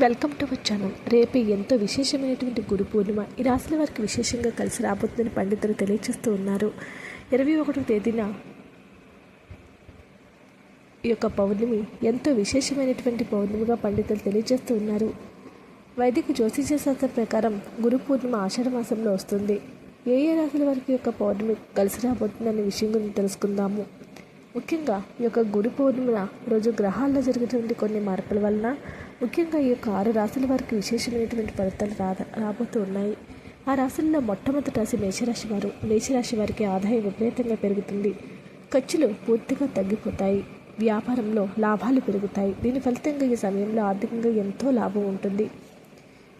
Welcome to our channel. రేపు ఎంతో విశేషమైనటువంటి గురు పూర్ణిమ. ఈ రాశుల వారికి విశేషంగా కలిసి రాబోతుందని పండితులు తెలియజేస్తూ ఉన్నారు. ఇరవై ఒకటో తేదీన ఈ యొక్క పౌర్ణమి ఎంతో విశేషమైనటువంటి పౌర్ణమిగా పండితులు తెలియజేస్తూ ఉన్నారు. వైదిక జ్యోతిష శాస్త్రం ప్రకారం గురు పూర్ణిమ ఆషాఢ మాసంలో వస్తుంది. ఏ ఏ రాశుల వారికి యొక్క పౌర్ణమి కలిసి రాబోతుందనే విషయం గురించి తెలుసుకుందాము. ముఖ్యంగా ఈ యొక్క గురు పౌర్ణిమ రోజు గ్రహాల్లో జరిగేటువంటి కొన్ని మార్పుల వలన ముఖ్యంగా ఈ యొక్క ఆరు రాశుల వారికి విశేషమైనటువంటి ఫలితాలు రా రాబోతూ ఉన్నాయి. ఆ రాశుల్లో మొట్టమొదటి రాశి మేషరాశి వారు. మేషరాశి వారికి ఆదాయం విపరీతంగా పెరుగుతుంది. ఖర్చులు పూర్తిగా తగ్గిపోతాయి. వ్యాపారంలో లాభాలు పెరుగుతాయి. దీని ఫలితంగా ఈ సమయంలో ఆర్థికంగా ఎంతో లాభం ఉంటుంది.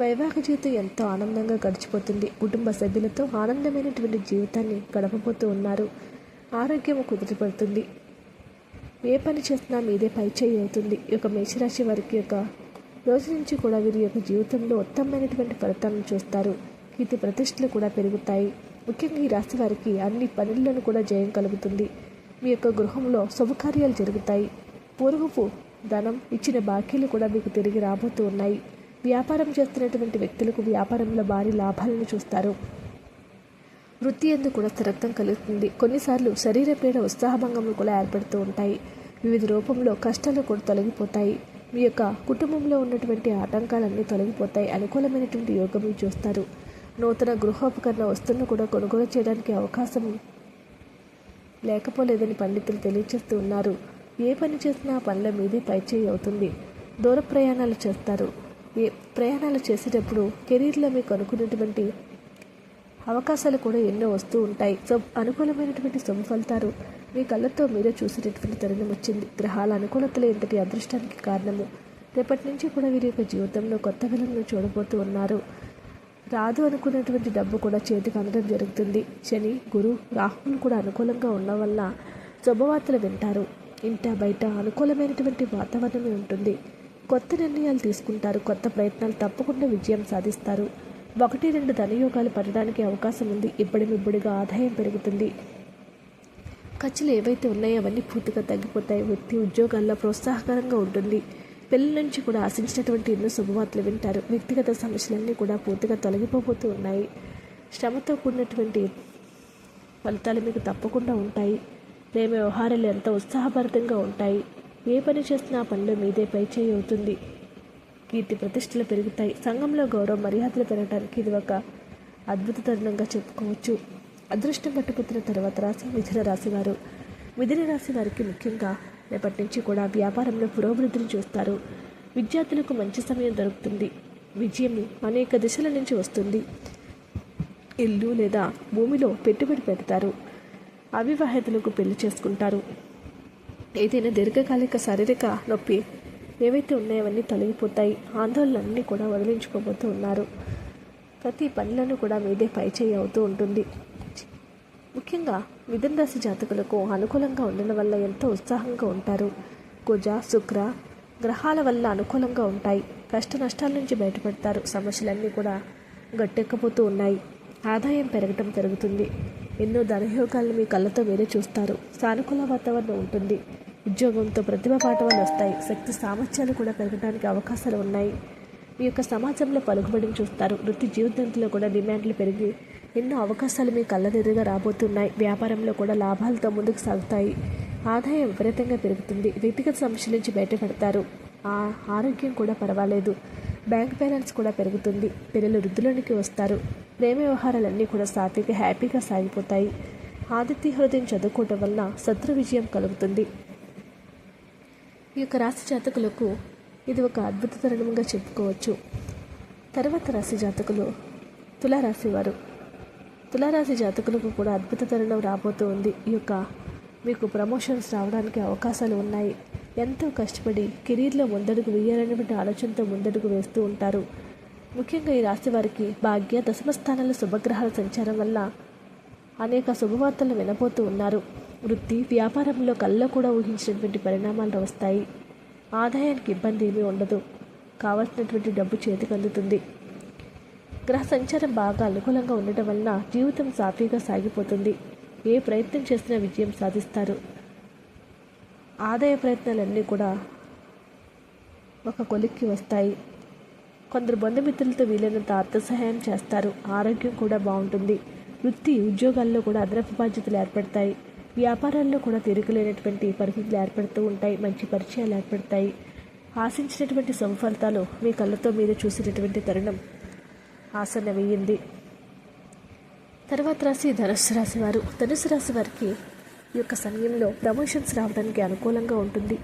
వైవాహిక జీవితం ఎంతో ఆనందంగా గడిచిపోతుంది. కుటుంబ సభ్యులతో ఆనందమైనటువంటి జీవితాన్ని గడపబోతూ ఉన్నారు. ఆరోగ్యం కుదిరిపడుతుంది ఏ పని చేసినా మీదే పై చేయి అవుతుంది. ఈ యొక్క మేషరాశి వారికి యొక్క రోజు నుంచి కూడా వీరి యొక్క జీవితంలో ఉత్తమమైనటువంటి ఫలితాలను చూస్తారు. కీర్తి ప్రతిష్టలు కూడా పెరుగుతాయి. ముఖ్యంగా ఈ రాశి వారికి అన్ని పనుల్లోనూ కూడా జయం కలుగుతుంది. మీ యొక్క గృహంలో శుభకార్యాలు జరుగుతాయి. పూర్వపు ధనం ఇచ్చిన బాకీలు కూడా మీకు తిరిగి రాబోతూ ఉన్నాయి. వ్యాపారం చేస్తున్నటువంటి వ్యక్తులకు వ్యాపారంలో భారీ లాభాలను చూస్తారు. వృత్తి ఎందు కూడా స్థిరత్వం కలుగుతుంది. కొన్నిసార్లు శరీర పీడ ఉత్సాహభంగములు కూడా ఏర్పడుతూ ఉంటాయి. వివిధ రూపంలో కష్టాలు కూడా తొలగిపోతాయి. మీ యొక్క కుటుంబంలో ఉన్నటువంటి ఆటంకాలన్నీ తొలగిపోతాయి. అనుకూలమైనటువంటి యోగం చూస్తారు. నూతన గృహోపకరణ వస్తువులను కూడా కొనుగోలు చేయడానికి అవకాశం లేకపోలేదని పండితులు తెలియజేస్తూ ఉన్నారు. ఏ పని చేసినా పనుల మీదే పైచేయి అవుతుంది. దూర ప్రయాణాలు చేస్తారు. ఏ ప్రయాణాలు చేసేటప్పుడు కెరీర్లో మీకు అనుకున్నటువంటి అవకాశాలు కూడా ఎన్నో వస్తూ ఉంటాయి. సో అనుకూలమైనటువంటి సొమ్ము ఫలితాలు మీ కళ్ళతో మీరే చూసేటటువంటి తరుణం వచ్చింది. గ్రహాల అనుకూలతలు ఇంతటి అదృష్టానికి కారణము. రేపటి నుంచి కూడా వీరి యొక్క జీవితంలో కొత్త విలువను చూడబోతూ ఉన్నారు. రాదు అనుకున్నటువంటి డబ్బు కూడా చేతికి అందడం జరుగుతుంది. శని గురు రాహువులు కూడా అనుకూలంగా ఉన్న వల్ల శుభవార్తలు వింటారు. ఇంట బయట అనుకూలమైనటువంటి వాతావరణమే ఉంటుంది. కొత్త నిర్ణయాలు తీసుకుంటారు. కొత్త ప్రయత్నాలు తప్పకుండా విజయం సాధిస్తారు. ఒకటి రెండు ధనయోగాలు పడడానికి అవకాశం ఉంది ఇబ్బడిమిబ్బడిగా ఆదాయం పెరుగుతుంది. ఖర్చులు ఏవైతే ఉన్నాయో అవన్నీ పూర్తిగా తగ్గిపోతాయి. వృత్తి ఉద్యోగాల్లో ప్రోత్సాహకరంగా ఉంటుంది. పిల్లల నుంచి కూడా ఆశించినటువంటి ఎన్నో శుభవార్తలు వింటారు. వ్యక్తిగత సమస్యలన్నీ కూడా పూర్తిగా తొలగిపోతూ ఉన్నాయి. శ్రమతో కూడినటువంటి ఫలితాలు మీకు తప్పకుండా ఉంటాయి. ప్రేమ వ్యవహారాలు ఎంతో ఉత్సాహభరితంగా ఉంటాయి. ఏ పని చేసినా పనిలో మీదే పై చేయి అవుతుంది. కీర్తి ప్రతిష్టలు పెరుగుతాయి. సంఘంలో గౌరవ మర్యాదలు పెరగడానికి ఇది ఒక అద్భుత తరుణంగా చెప్పుకోవచ్చు. అదృష్టం పట్టుకుతున్న తర్వాత రాశి మిథున రాశి వారు. మిథున రాశి వారికి ముఖ్యంగా రేపటి నుంచి కూడా వ్యాపారంలో పురోభివృద్ధిని చూస్తారు. విద్యార్థులకు మంచి సమయం దొరుకుతుంది. విజయం అనేక దిశల నుంచి వస్తుంది. ఇల్లు లేదా భూమిలో పెట్టుబడి పెడతారు. అవివాహితులకు పెళ్ళి చేసుకుంటారు. ఏదైనా దీర్ఘకాలిక శారీరక నొప్పి ఏవైతే ఉన్నాయో అవన్నీ తొలగిపోతాయి. ఆందోళనలన్నీ కూడా వదిలించుకోబోతూ ఉన్నారు. ప్రతి పనులను కూడా మీదే పైచేయి అవుతూ ఉంటుంది. ముఖ్యంగా మిథున రాశి జాతకులకు అనుకూలంగా ఉండడం వల్ల ఎంతో ఉత్సాహంగా ఉంటారు. కుజ శుక్ర గ్రహాల వల్ల అనుకూలంగా ఉంటాయి. కష్ట నష్టాల నుంచి బయటపడతారు. సమస్యలన్నీ కూడా గట్టెక్కపోతూ ఉన్నాయి. ఆదాయం పెరగటం పెరుగుతుంది ఎన్నో ధనయోగాలను మీ కళ్ళతో మీరే చూస్తారు. సానుకూల వాతావరణం ఉంటుంది. ఉద్యోగంతో ప్రతిభ పాఠవాలు వస్తాయి. శక్తి సామర్థ్యాలు కూడా పెరగడానికి అవకాశాలు ఉన్నాయి. మీ యొక్క సమాజంలో పలుకుబడిని చూస్తారు. వృత్తి జీవితంలో కూడా డిమాండ్లు పెరిగి ఎన్నో అవకాశాలు మీ కళ్ళెదురుగా రాబోతున్నాయి. వ్యాపారంలో కూడా లాభాలతో ముందుకు సాగుతాయి. ఆదాయం విపరీతంగా పెరుగుతుంది. వ్యక్తిగత సమస్యల నుంచి బయటపడతారు. ఆ ఆరోగ్యం కూడా పర్వాలేదు. బ్యాంక్ బ్యాలెన్స్ కూడా పెరుగుతుంది. పిల్లలు వృద్ధిలోనికి వస్తారు. ప్రేమ వ్యవహారాలన్నీ కూడా సాత్విక హ్యాపీగా సాగిపోతాయి. ఆదిత్య హృదయం చదువుకోవటం వల్ల శత్రు విజయం కలుగుతుంది. ఈ యొక్క రాశి జాతకులకు ఇది ఒక అద్భుత తరుణంగా చెప్పుకోవచ్చు. తర్వాత రాశి జాతకులు తులారాశి వారు. తులారాశి జాతకులకు కూడా అద్భుత తరుణం రాబోతూ ఉంది. ఈ యొక్క మీకు ప్రమోషన్స్ రావడానికి అవకాశాలు ఉన్నాయి. ఎంతో కష్టపడి కెరీర్లో ముందడుగు వేయాలనేటువంటి ఆలోచనతో ముందడుగు వేస్తూ ఉంటారు. ముఖ్యంగా ఈ రాశి వారికి భాగ్య దశమ స్థానాల శుభగ్రహాల సంచారం వల్ల అనేక శుభవార్తలు వినబోతూ ఉన్నారు. వృత్తి వ్యాపారంలో కళ్ళలో కూడా ఊహించినటువంటి పరిణామాలు వస్తాయి ఆదాయానికి ఇబ్బంది ఏమీ ఉండదు. కావలసినటువంటి డబ్బు చేతికి అందుతుంది. గ్రహ సంచారం బాగా అనుకూలంగా ఉండటం వలన జీవితం సాఫీగా సాగిపోతుంది. ఏ ప్రయత్నం చేసినా విజయం సాధిస్తారు. ఆదాయ ప్రయత్నాలన్నీ కూడా ఒక కొలిక్కి వస్తాయి. కొందరు బంధుమిత్రులతో వీలైనంత అర్థ సహాయం చేస్తారు. ఆరోగ్యం కూడా బాగుంటుంది. వృత్తి ఉద్యోగాల్లో కూడా అదనపు బాధ్యతలు ఏర్పడతాయి. వ్యాపారాల్లో కూడా తిరుగులేనటువంటి పరిస్థితులు ఏర్పడుతూ ఉంటాయి మంచి పరిచయాలు ఏర్పడతాయి. ఆశించినటువంటి సంఫలితాలు మీ కళ్ళతో మీరు చూసినటువంటి తరుణం ఆసన్నమయ్యింది తర్వాత రాశి ధనుసు రాశి వారు. ధనుసు రాశి వారికి ఈ యొక్క సమయంలో ప్రమోషన్స్ రావడానికి అనుకూలంగా ఉంటుంది.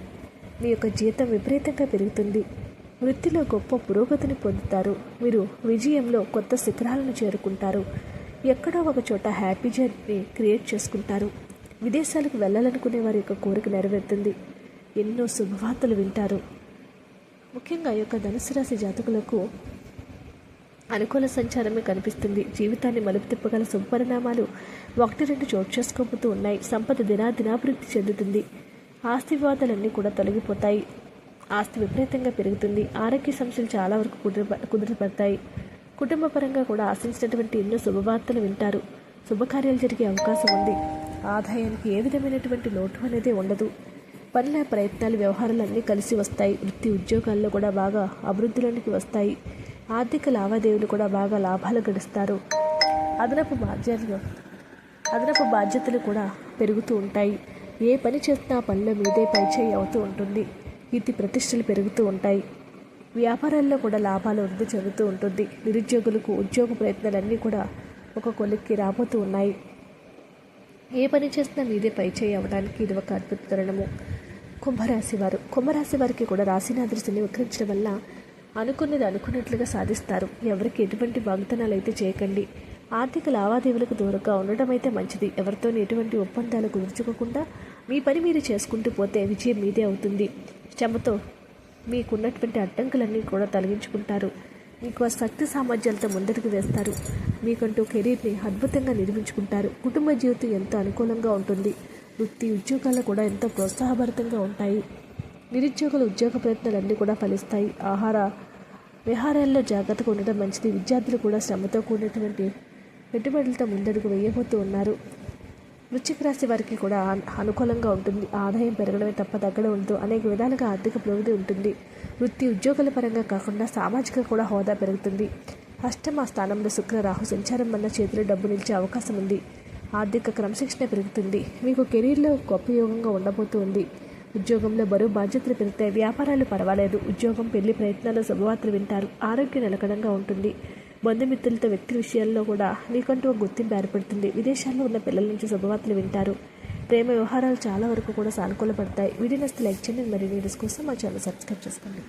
మీ యొక్క జీతం విపరీతంగా పెరుగుతుంది. వృత్తిలో గొప్ప పురోగతిని పొందుతారు. మీరు విజయంలో కొత్త శిఖరాలను చేరుకుంటారు. ఎక్కడో ఒక చోట హ్యాపీ జర్నీ క్రియేట్ చేసుకుంటారు. విదేశాలకు వెళ్ళాలనుకునే వారి యొక్క కోరిక నెరవేరుతుంది. ఎన్నో శుభవార్తలు వింటారు. ముఖ్యంగా ఈ యొక్క ధనుసు రాశి జాతకులకు అనుకూల సంచారమే కనిపిస్తుంది. జీవితాన్ని మలుపు తిప్పగల శుభపరిణామాలు ఒకటి రెండు చోటు చేసుకోబోతూ ఉన్నాయి. సంపద దినాదినాభివృద్ధి చెందుతుంది. ఆస్తి వివాదాలన్నీ కూడా తొలగిపోతాయి. ఆస్తి విపరీతంగా పెరుగుతుంది. ఆరోగ్య సమస్యలు చాలా వరకు కుదిరి కుదిరిపడతాయి కుటుంబపరంగా కూడా ఆశించినటువంటి ఎన్నో శుభవార్తలు వింటారు. శుభకార్యాలు జరిగే అవకాశం ఉంది. ఆదాయానికి ఏ విధమైనటువంటి లోటు అనేది ఉండదు. పనుల ప్రయత్నాలు వ్యవహారాలు అన్నీ కలిసి వస్తాయి. వృత్తి ఉద్యోగాల్లో కూడా బాగా అభివృద్ధిలోనికి వస్తాయి. ఆర్థిక లావాదేవీలు కూడా బాగా లాభాలు గడిస్తారు. అదనపు బాధ్యతలు అదనపు బాధ్యతలు కూడా పెరుగుతూ ఉంటాయి. ఏ పని చేస్తున్నా పనిలో మీదే పైచేయి అవుతూ ఉంటుంది. ఇది ప్రతిష్టలు పెరుగుతూ ఉంటాయి. వ్యాపారాల్లో కూడా లాభాలు వృద్ధి చెందుతూ ఉంటుంది. నిరుద్యోగులకు ఉద్యోగ ప్రయత్నాలన్నీ కూడా ఒక కొలిక్కి రాబోతూ ఉన్నాయి. ఏ పని చేసినా మీదే పై చేయి అవ్వడానికి ఇది ఒక అద్భుత తరుణము. కుంభరాశి వారు. కుంభరాశి వారికి కూడా రాశినాథుడి దృష్టిని విక్రించడం వల్ల అనుకున్నది అనుకున్నట్లుగా సాధిస్తారు. ఎవరికి ఎటువంటి వాగ్దానాలు అయితే చేయకండి. ఆర్థిక లావాదేవీలకు దూరంగా ఉండటం అయితే మంచిది. ఎవరితోనే ఎటువంటి ఒప్పందాలు కుదుర్చుకోకుండా మీ పని మీరు చేసుకుంటూ పోతే విజయం మీదే అవుతుంది. శ్రమతో మీకున్నటువంటి అడ్డంకులన్నీ కూడా తొలగించుకుంటారు. మీకు శక్తి సామర్థ్యాలతో ముందడుగు వేస్తారు. మీకంటూ కెరీర్ని అద్భుతంగా నిర్మించుకుంటారు. కుటుంబ జీవితం ఎంతో అనుకూలంగా ఉంటుంది? వృత్తి ఉద్యోగాలు కూడా ఎంతో ప్రోత్సాహభరితంగా ఉంటాయి? నిరుద్యోగుల ఉద్యోగ ప్రయత్నాలన్నీ కూడా ఫలిస్తాయి. ఆహార విహారాల్లో జాగ్రత్తగా ఉండడం మంచిది. విద్యార్థులు కూడా శ్రమతో కూడినటువంటి పెట్టుబడులతో ముందడుగు వేయబోతూ ఉన్నారు. వృశ్చిక రాశి వారికి కూడా అనుకూలంగా ఉంటుంది. ఆదాయం పెరగడమే తప్ప తగ్గడం ఉండదు. అనేక విధాలుగా ఆర్థిక పురోగతి ఉంటుంది. వృత్తి ఉద్యోగాల పరంగా కాకుండా సామాజిక కూడా హోదా పెరుగుతుంది. అష్టమ స్థానంలో శుక్ర రాహు సంచారం వల్ల చేతిలో డబ్బు నిలిచే అవకాశం ఉంది. ఆర్థిక క్రమశిక్షణ పెరుగుతుంది. మీకు కెరీర్లో గొప్ప యోగంగా ఉండబోతుంది. ఉద్యోగంలో బరువు బాధ్యతలు పెరుగుతాయి. వ్యాపారాలు పర్వాలేదు. ఉద్యోగం పెళ్ళి ప్రయత్నాలు శుభవార్తలు వింటారు. ఆరోగ్యం నిలకడంగా ఉంటుంది. బంధుమిత్రులతో వ్యక్తి విషయాల్లో కూడా మీకంటూ ఒక గుర్తింపు ఏర్పడుతుంది. విదేశాల్లో ఉన్న పిల్లల నుంచి శుభవార్తలు వింటారు. ప్రేమ వ్యవహారాలు చాలా వరకు కూడా సానుకూలపడతాయి. వీడియో నస్తే లైక్ చేయండి. మరి వీడియోస్ కోసం మా ఛానల్ సబ్స్క్రైబ్ చేసుకోండి.